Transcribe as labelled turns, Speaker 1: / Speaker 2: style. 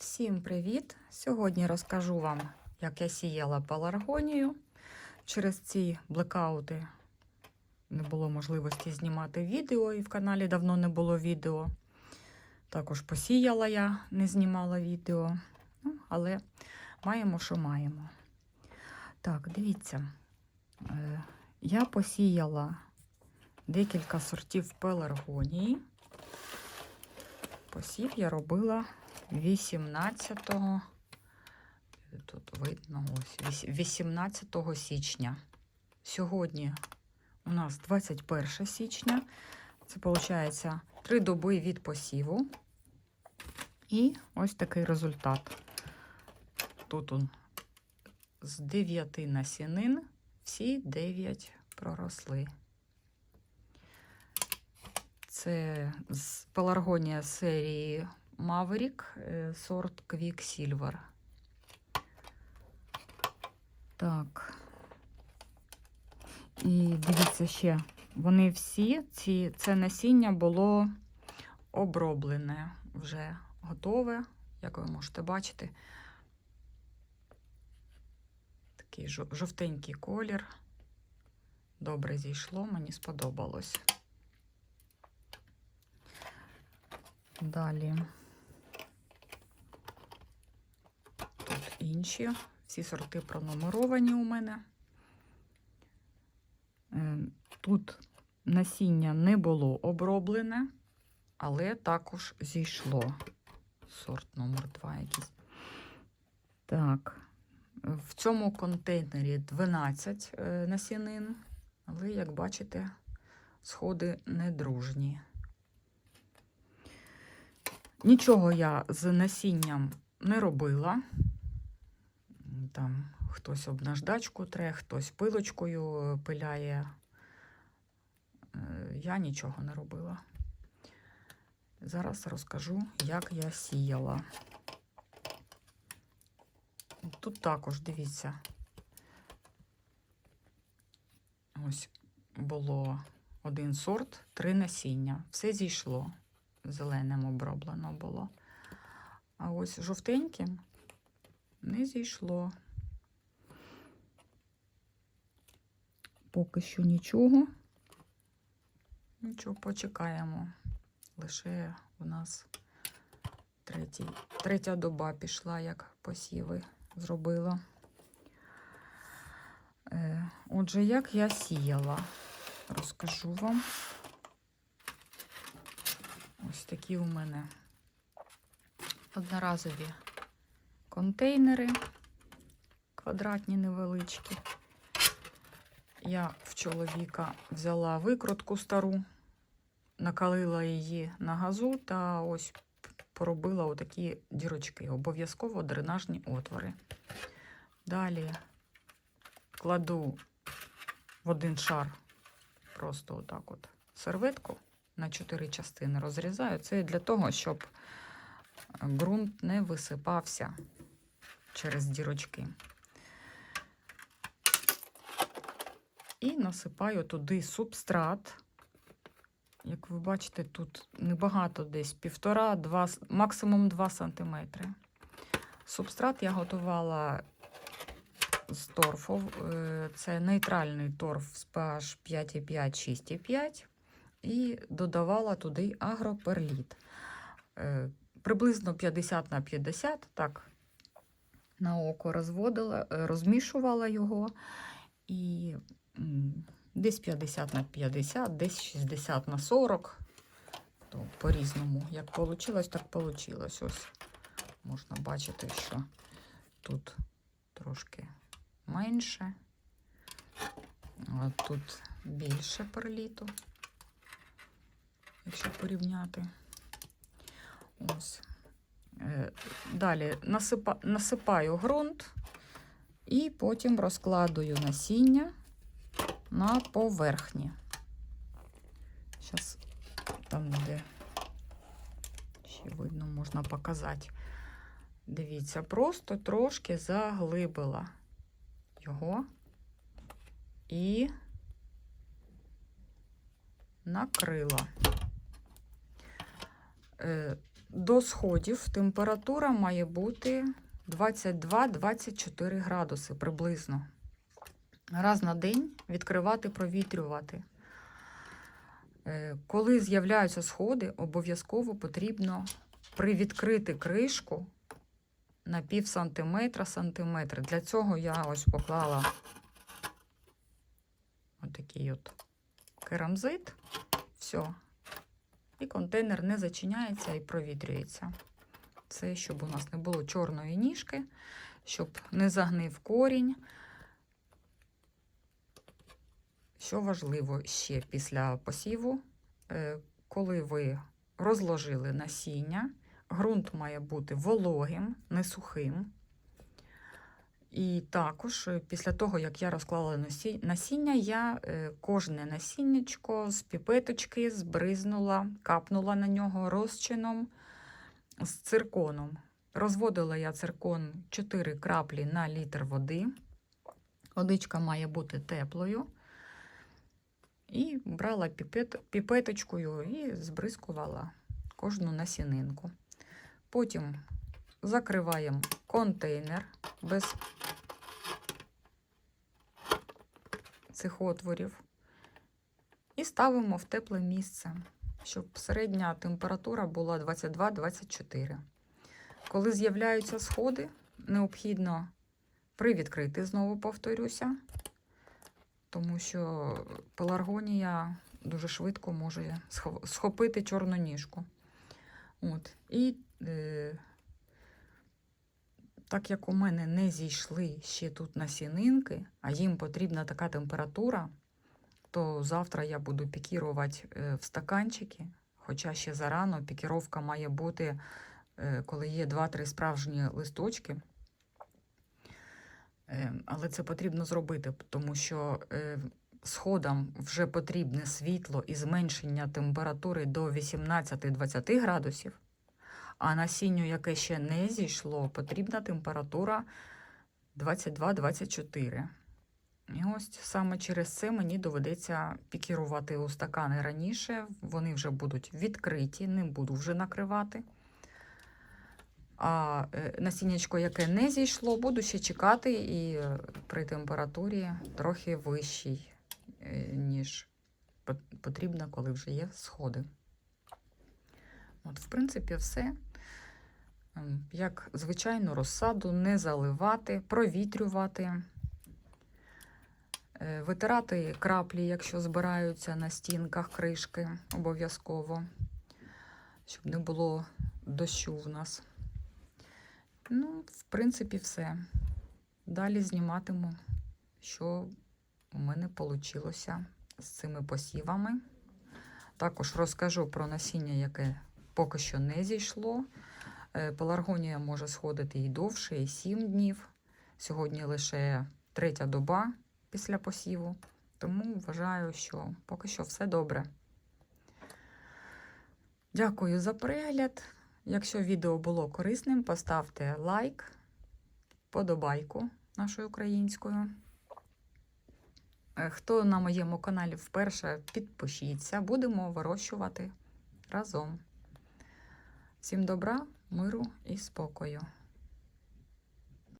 Speaker 1: Всім привіт! Сьогодні розкажу вам, як я сіяла пеларгонію. Через ці блекаути не було можливості знімати відео, і в каналі давно не було відео. Також посіяла я, не знімала відео. Ну, але маємо, що маємо. Так, дивіться, Е, я посіяла декілька сортів пеларгонії. Посів я робила 18-го, тут видно, ось, 18 січня. Сьогодні у нас 21 січня. Це виходить три доби від посіву. І ось такий результат. Тут он з 9 насінин всі 9 проросли. Це з пеларгонія серії Е, сорт Quicksilver. Так. І дивіться ще, вони всі, ці, це насіння було оброблене, вже готове, як ви можете бачити. Такий жовтенький колір. Добре зійшло, мені сподобалось. Далі. Тут інші. Всі сорти пронумеровані у мене. Е, Тут насіння не було оброблене, але також зійшло. Сорт номер 2 якийсь. Так. В цьому контейнері 12 е, насінин, але, як бачите, сходи недружні. Нічого я з насінням не робила. Там хтось об наждачку тре, хтось пилочкою пиляє. Е, Я нічого не робила. Зараз розкажу, як я сіяла. Тут також дивіться. Ось було один сорт, три насіння. Все зійшло зеленим оброблено було. А ось жовтеньким не зійшло. Поки що нічого. Нічого, почекаємо. Лише у нас третій, третя доба пішла, як посіви зробила. Е, Отже, як я сіяла, розкажу вам. Ось такі у мене одноразові контейнери, квадратні невеличкі. Я в чоловіка взяла викрутку стару, накалила її на газу та ось поробила отакі дірочки, обов'язково дренажні отвори. Далі кладу в один шар просто отак от серветку на чотири частини розрізаю. Це для того, щоб ґрунт не висипався через дірочки. І насипаю туди субстрат. Як ви бачите, тут небагато десь півтора-два, максимум 2 см. Субстрат я готувала з торфу. Е, Це нейтральний торф з pH 5,5, 6,5 і додавала туди агроперліт. Приблизно 50 на 50, так, на око розводила, е, розмішувала його. І десь 50 на 50, десь 60 на 40. То по-різному. Як вийшло, так вийшло. Ось можна бачити, що тут трошки менше, а тут більше перліту якщо порівняти. Ось. Е, Далі насипа, насипаю ґрунт і потім розкладую насіння на поверхні. Зараз там, де ще видно, можна показати. Дивіться, просто трошки заглибила його і накрила. До сходів температура має бути 22-24 градуси приблизно. Раз на день відкривати, провітрювати. Е, Коли з'являються сходи, обов'язково потрібно привідкрити кришку на пів сантиметра сантиметр. Для цього я ось поклала отакий от керамзит. Все. І контейнер не зачиняється і провітрюється. Це щоб у нас не було чорної ніжки, щоб не загнив корінь. Що важливо ще після посіву, е, коли ви розложили насіння, ґрунт має бути вологим, не сухим. І також е, після того, як я розклала насіння, я е, кожне насіннячко з піпеточки збризнула, капнула на нього розчином з цирконом. Розводила я циркон 4 краплі на літр води. Водичка має бути теплою. І брала піпет, піпеточкою і збризкувала кожну насінинку. Потім закриваємо контейнер без цих отворів і ставимо в тепле місце, щоб середня температура була 22-24. Коли з'являються сходи, необхідно привідкрити, знову повторюся, тому що пеларгонія дуже швидко може схопити чорну ніжку. От. І е, так як у мене не зійшли ще тут насінинки, а їм потрібна така температура, то завтра я буду пікірувати е, в стаканчики. Хоча ще зарано пікіровка має бути, е, коли є 2-3 справжні листочки. Е, Але це потрібно зробити, тому що сходам вже потрібне світло і зменшення температури до 18-20 градусів. А насінню, яке ще не зійшло, потрібна температура 22-24. І ось саме через це мені доведеться пікірувати у стакани раніше. Вони вже будуть відкриті, не буду вже накривати. А е, насіннячко, яке не зійшло, буду ще чекати і при температурі трохи вищій, е, ніж потрібно, коли вже є сходи. От, в принципі, все. Ем, Як звичайно, розсаду не заливати, провітрювати, Е, витирати краплі, якщо збираються на стінках кришки, обов'язково, щоб не було дощу в нас. Ну, в принципі, все. Далі зніматиму, що у мене вийшло з цими посівами. Також розкажу про насіння, яке поки що не зійшло. Е, Пеларгонія може сходити і довше, і 7 днів. Сьогодні лише третя доба після посіву. Тому вважаю, що поки що все добре. Дякую за перегляд. Якщо відео було корисним, поставте лайк, подобайку нашою українською. Е, Хто на моєму каналі вперше, підпишіться, будемо вирощувати разом. Всім добра, миру і спокою.